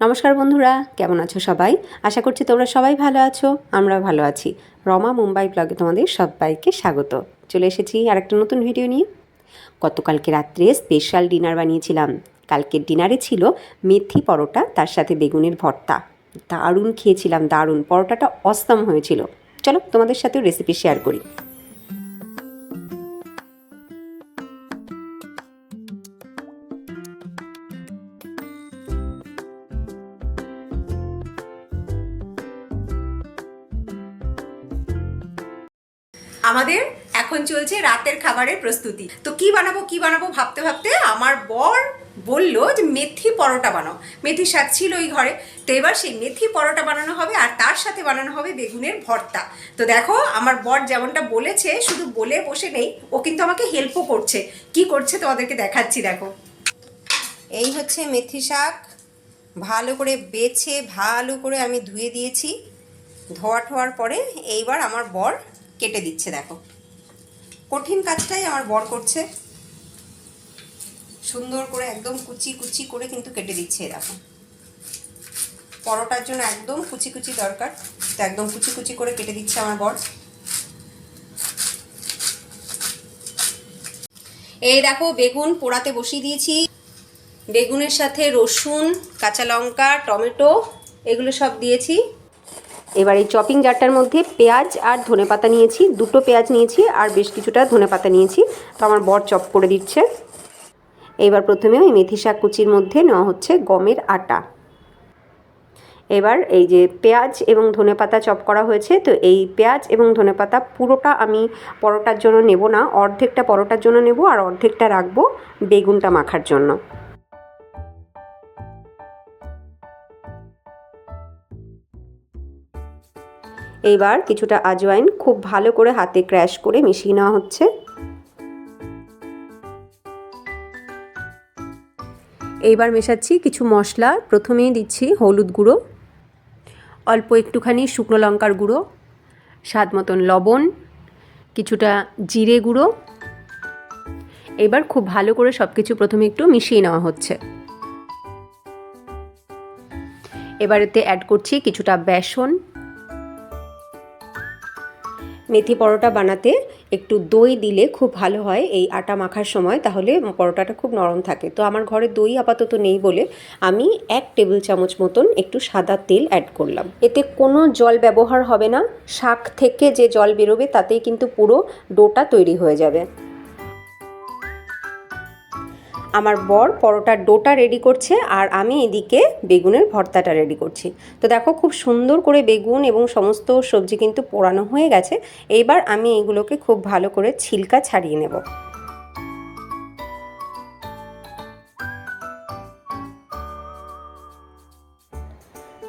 নমস্কার বন্ধুরা, কেমন আছো সবাই? আশা করছি তোমরা সবাই ভালো আছো আমরা ভালো আছি। রমা মুম্বাই ব্লগে তোমাদের সবাইকে স্বাগত। চলে এসেছি আর একটা নতুন ভিডিও নিয়ে। গতকালকে রাত্রে স্পেশাল ডিনার বানিয়েছিলাম। কালকের ডিনারে ছিল মেথি পরোটা, তার সাথে বেগুনের ভর্তা। দারুণ খেয়েছিলাম, দারুণ। পরোটাটা অস্তম হয়েছিল। চলো তোমাদের সাথেও রেসিপি শেয়ার করি। আমাদের এখন চলছে রাতের খাবারের প্রস্তুতি। তো কি বানাবো কি বানাবো ভাবতে ভাবতে আমার বর বলল যে মেথি পরোটা বানাও। মেথি শাক ছিল ওই ঘরে। তো এবার সেই মেথি পরোটা বানানো হবে আর তার সাথে বানানো হবে বেগুনের ভর্তা। তো দেখো, আমার বর যেমনটা বলেছে, শুধু বলে বসে নেই, ও কিন্তু আমাকে হেল্পও করছে। কি করছে তোমাদেরকে দেখাচ্ছি, দেখো। এই হচ্ছে মেথি শাক। ভালো করে বেছে, ভালো করে আমি ধুয়ে দিয়েছি। ধোয়া ঠোয়ার পরে এইবার আমার বর কেটে দিচ্ছে, দেখো। কঠিন কাজটাই আমার বর করছে। সুন্দর করে একদম কুচি কুচি করে কিন্তু কেটে দিচ্ছে দেখো। পরোটার জন্য একদম কুচি কুচি দরকার, তো একদম কুচি কুচি করে কেটে দিচ্ছে আমার বর। এই দেখো, বেগুন পোড়াতে বসিয়ে দিয়েছি। বেগুনের সাথে রসুন, কাঁচা লঙ্কা, টমেটো, এগুলো সব দিয়েছি। এবার এই চপিং জারটার মধ্যে পেঁয়াজ আর ধনেপাতা নিয়েছি, দুটো পেঁয়াজ নিয়েছি আর বেশ কিছুটা ধনেপাতা নিয়েছি। তো আমার বর চপ করে দিচ্ছে। এবার প্রথমে ওই মেথি শাক কুচির মধ্যে নেওয়া হচ্ছে গমের আটা। এবার এই যে পেঁয়াজ এবং ধনেপাতা চপ করা হয়েছে, তো এই পেঁয়াজ এবং ধনেপাতা পুরোটা আমি পরোটার জন্য নেব না, অর্ধেকটা পরোটার জন্য নেব আর অর্ধেকটা রাখব বেগুনটা মাখার জন্য। এইবার কিছুটা আজওয়াইন খুব ভালো করে হাতে ক্র্যাশ করে মিশিয়ে নেওয়া হচ্ছে। এইবার মেশাচ্ছি কিছু মশলা। প্রথমেই দিচ্ছি হলুদ গুঁড়ো, অল্প একটুখানি শুকনো লঙ্কার গুঁড়ো, স্বাদ মতন লবণ, কিছুটা জিরে গুঁড়ো। এবার খুব ভালো করে সব কিছু প্রথমে একটু মিশিয়ে নেওয়া হচ্ছে। এবার এতে অ্যাড করছি কিছুটা বেসন মেথি পরোটা বানাতে একটু দই দিলে খুব ভালো হয় এই আটা মাখার সময়। তাহলে পরোটাটা খুব নরম থাকে। তো আমার ঘরে দই আপাতত নেই বলে আমি এক টেবিল চামচ মতন একটু সাদা তেল অ্যাড করলাম। এতে কোনো জল ব্যবহার হবে না। শাক থেকে যে জল বেরোবে তাতেই কিন্তু পুরো ডোটা তৈরি হয়ে যাবে। আমার বর পরোটার ডোটা রেডি করছে আর আমি এদিকে বেগুনের ভর্তাটা রেডি করছি। তো দেখো খুব সুন্দর করে বেগুন এবং সমস্ত সবজি কিন্তু পোড়ানো হয়ে গেছে। এইবার আমি এগুলোকে খুব ভালো করে ছিলকা ছাড়িয়ে নেব।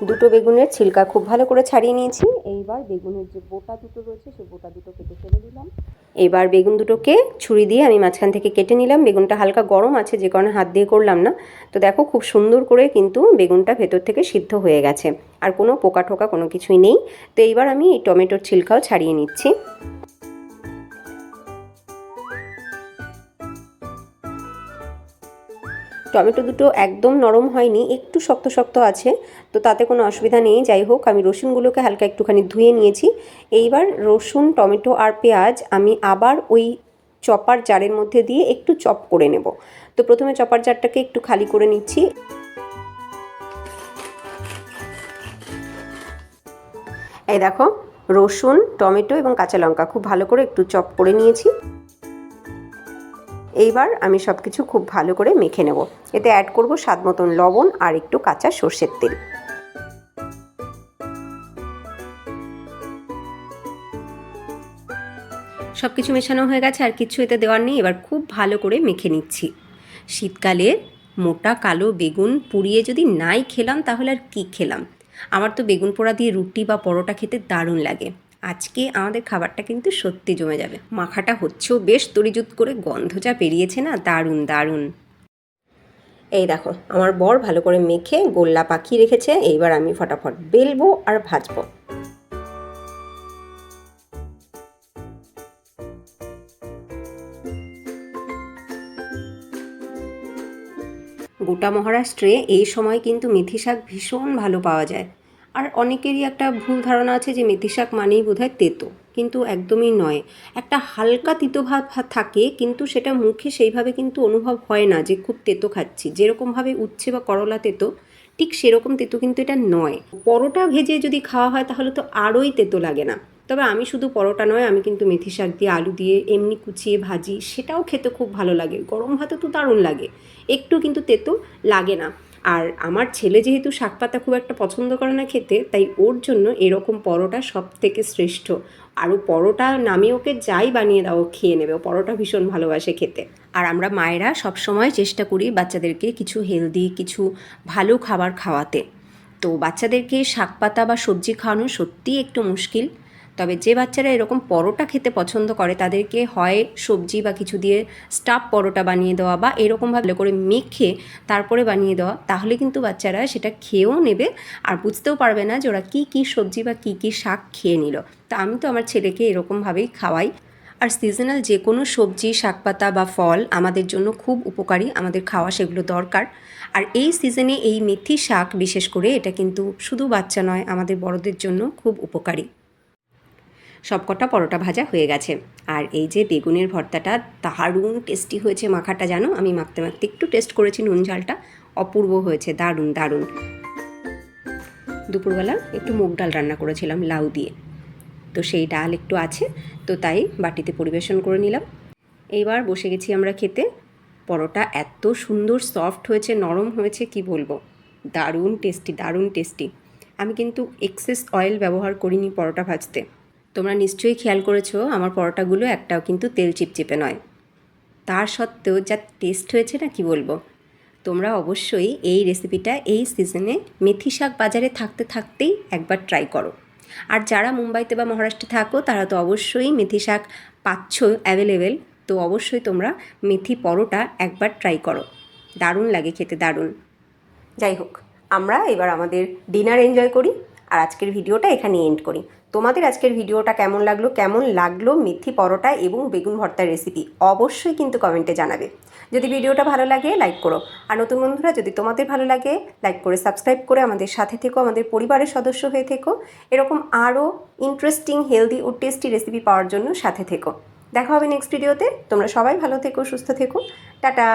দুটো বেগুনের ছিলকা খুব ভালো করে ছাড়িয়ে নিয়েছি। এইবার বেগুনের যে বোটা দুটো রয়েছে সেই বোটা দুটো কেটে ফেলে দিলাম। এবার বেগুন দুটোকে ছুরি দিয়ে আমি মাঝখান থেকে কেটে নিলাম। বেগুনটা হালকা গরম আছে, যে কারণে হাত দিয়ে করলাম না। তো দেখো, খুব সুন্দর করে কিন্তু বেগুনটা ভেতর থেকে সিদ্ধ হয়ে গেছে। আর কোনো পোকা টোকা কোনো কিছুই নেই। তো এইবার আমি এই টমেটোর ছিলকাও ছাড়িয়ে নিচ্ছি। টমেটো দুটো একদম নরম হয়নি, একটু শক্ত শক্ত আছে, তো তাতে কোনো অসুবিধা নেই। যাই হোক, আমি রসুনগুলোকে হালকা একটুখানি ধুয়ে নিয়েছি। এইবার রসুন, টমেটো আর পেঁয়াজ আমি আবার ওই চপার জারের মধ্যে দিয়ে একটু চপ করে নেব। তো প্রথমে চপার জারটাকে একটু খালি করে নিচ্ছি। এই দেখো, রসুন, টমেটো এবং কাঁচা লঙ্কা খুব ভালো করে একটু চপ করে নিয়েছি। এইবার আমি সব কিছু খুব ভালো করে মেখে নেব। এতে অ্যাড করব স্বাদ মতন লবণ আর একটু কাঁচা সর্ষের তেল। সব কিছু মেশানো হয়ে গেছে আর কিছু এতে দেওয়ার নেই, এবার খুব ভালো করে মেখে নিচ্ছি। শীতকালে মোটা কালো বেগুন পুড়িয়ে যদি নাই খেলাম তাহলে আর কি খেলাম? আমার তো বেগুন পোড়া দিয়ে রুটি বা পরোটা খেতে দারুণ লাগে। আজকে আমাদের খাবারটা কিন্তু সত্যি জমে যাবে। মাখাটা হচ্ছেও বেশ তরিজুত করে গন্ধ যা বেরিয়েছে না, দারুণ দারুণ। এই দেখো, আমার বর ভালো করে মেখে গোল্লা পাকিয়ে রেখেছে, এইবার আমি ফটাফট বেলবো আর ভাজবো। গোটা গোটা মহারাষ্ট্রে এই সময় কিন্তু মেথি শাক ভীষণ ভালো পাওয়া যায়। আর অনেকেরই একটা ভুল ধারণা আছে যে মেথি শাক মানেই বোধহয় তেতো, কিন্তু একদমই নয়। একটা হালকা তিতো ভাব থাকে, কিন্তু সেটা মুখে সেইভাবে কিন্তু অনুভব হয় না যে খুব তেতো খাচ্ছি। যেরকমভাবে উচ্ছে বা করলা তেতো, ঠিক সেরকম তেতো কিন্তু এটা নয়। পরোটা ভেজে যদি খাওয়া হয় তাহলে তো আরোই তেতো লাগে না। তবে আমি শুধু পরোটা নয়, আমি কিন্তু মেথি শাক দিয়ে আলু দিয়ে এমনি কুচিয়ে ভাজি, সেটাও খেতে খুব ভালো লাগে। গরম ভাতে তো দারুণ লাগে। একটু কিন্তু তেতো লাগে না। আর আমার ছেলে যেহেতু শাক পাতা খুব একটা পছন্দ করে না খেতে, তাই ওর জন্য এরকম পরোটা সব থেকে শ্রেষ্ঠ। আর ও পরোটা নামিয়ে ওকে যাই বানিয়ে দাও খেয়ে নেবে। ও পরোটা ভীষণ ভালোবাসে খেতে। আর আমরা মায়েরা সবসময় চেষ্টা করি বাচ্চাদেরকে কিছু হেলদি, কিছু ভালো খাবার খাওয়াতে। তো বাচ্চাদেরকে শাক পাতা বা সবজি খাওয়ানো সত্যিই একটু মুশকিল। তবে যে বাচ্চারা এরকম পরোটা খেতে পছন্দ করে, তাদেরকে হয় সবজি বা কিছু দিয়ে স্টাফ পরোটা বানিয়ে দেওয়া বা এরকমভাবে করে মেখে তারপরে বানিয়ে দেওয়া, তাহলে কিন্তু বাচ্চারা সেটা খেয়েও নেবে আর বুঝতেও পারবে না যে ওরা কী কী সবজি বা কী কী শাক খেয়ে নিল। তা আমি তো আমার ছেলেকে এরকমভাবেই খাওয়াই। আর সিজনাল যে কোনো সবজি, শাকপাতা বা ফল আমাদের জন্য খুব উপকারী, আমাদের খাওয়া সেগুলো দরকার। আর এই সিজনে এই মেথি শাক বিশেষ করে এটা কিন্তু শুধু বাচ্চা নয়, আমাদের বড়দের জন্য খুব উপকারী। সবকটা পরোটা ভাজা হয়ে গেছে। আর এই যে বেগুনের ভর্তাটা দারুণ টেস্টি হয়েছে মাখাটা, জানো? আমি মাখতে মাখতে একটু টেস্ট করেছি নুন ঝালটা। অপূর্ব হয়েছে, দারুণ দারুণ। দুপুরবেলা একটু মুগ ডাল রান্না করেছিলাম লাউ দিয়ে। তো সেই ডাল একটু আছে, তো তাই বাটিতে পরিবেশন করে নিলাম। এইবার বসে গেছি আমরা খেতে। পরোটা এত সুন্দর সফট হয়েছে, নরম হয়েছে, কি বলব? দারুণ টেস্টি দারুণ টেস্টি আমি কিন্তু এক্সেস অয়েল ব্যবহার করিনি পরোটা ভাজতে। তোমরা নিশ্চয়ই খেয়াল করেছ, আমার পরোটাগুলো একটাও কিন্তু তেল চিপচিপে নয়। তার সত্ত্বেও যা টেস্ট হয়েছে না কি বলব? তোমরা অবশ্যই এই রেসিপিটা এই সিজনে মেথি শাক বাজারে থাকতে থাকতেই একবার ট্রাই করো। আর যারা মুম্বাইতে বা মহারাষ্ট্রে থাকো, তারা তো অবশ্যই মেথি শাক পাচ্ছ অ্যাভেলেবেল তো অবশ্যই তোমরা মেথি পরোটা একবার ট্রাই করো। দারুণ লাগে খেতে, দারুণ। যাই হোক, আমরা এবার আমাদের ডিনার এনজয় করি। আর আজকের ভিডিওটা এখানে এন্ড করি। তোমাদের আজকের ভিডিওটা কেমন লাগল? কেমন লাগল মেথি পরোটা এবং বেগুন ভর্তার রেসিপি অবশ্যই কিন্তু কমেন্টে জানাবে। যদি ভিডিওটা ভালো লাগে লাইক করো। আর নতুন বন্ধুরা, যদি তোমাদের ভালো লাগে লাইক করে সাবস্ক্রাইব করে আমাদের সাথে থেকো, আমাদের পরিবারের সদস্য হয়ে থেকো। এরকম আরও ইন্টারেস্টিং হেলদি ও টেস্টি রেসিপি পাওয়ার জন্য সাথে থেকো। দেখা হবে নেক্সট ভিডিওতে তোমরা সবাই ভালো থেকো, সুস্থ থেকো। টাটা!